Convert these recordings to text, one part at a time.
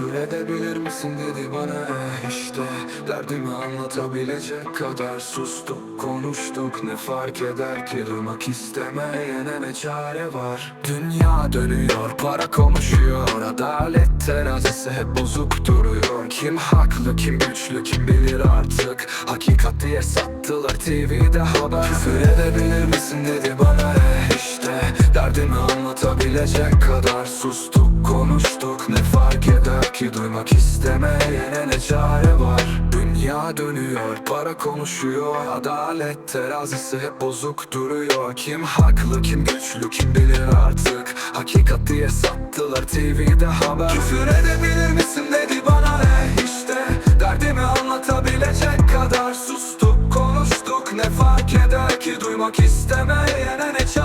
Küfür edebilir misin dedi bana eh işte Derdimi anlatabilecek kadar sustuk konuştuk. Ne fark eder ki duymak istemeyene ne çare var? Dünya dönüyor para konuşuyor. Adalet terazisi hep bozuk duruyor. Kim haklı kim güçlü kim bilir artık? Hakikat diye sattılar TV'de haber. Küfür edebilir misin dedi bana eh işte Derdimi anlatabilecek kadar sustuk konuştuk. Ne fark ki duymak istemeyene ne çare var? Dünya dönüyor para konuşuyor Adalet terazisi hep bozuk duruyor. Kim haklı kim güçlü kim bilir artık? Hakikat diye sattılar TV'de haber. Küfür edebilir misin dedi bana eh işte Derdimi anlatabilecek kadar sustuk konuştuk. Ne fark eder ki duymak istemeyene ne çare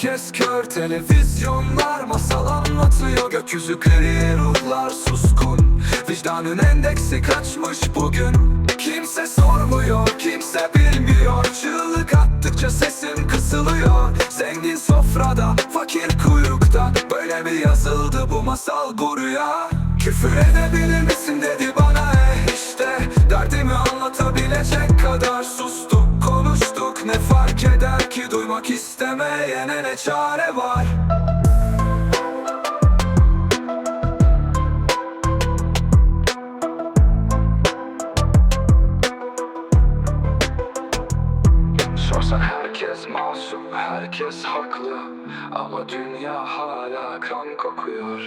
herkes kör Televizyonlar masal anlatıyor. Gökyüzü gri ruhlar suskun. Vicdanın endeksi kaçmış bugün. Kimse sormuyor kimse bilmiyor. Çığlık attıkça sesim kısılıyor. Zengin sofrada fakir kuyrukta. Böyle mi yazıldı bu masal bu rüya Küfür edebilir misin dedi bana eh işte. Derdimi anlatabilecek kadar Ne fark eder ki duymak istemeyene ne çare var? Sorsan herkes masum, herkes haklı. Ama dünya hala kan kokuyor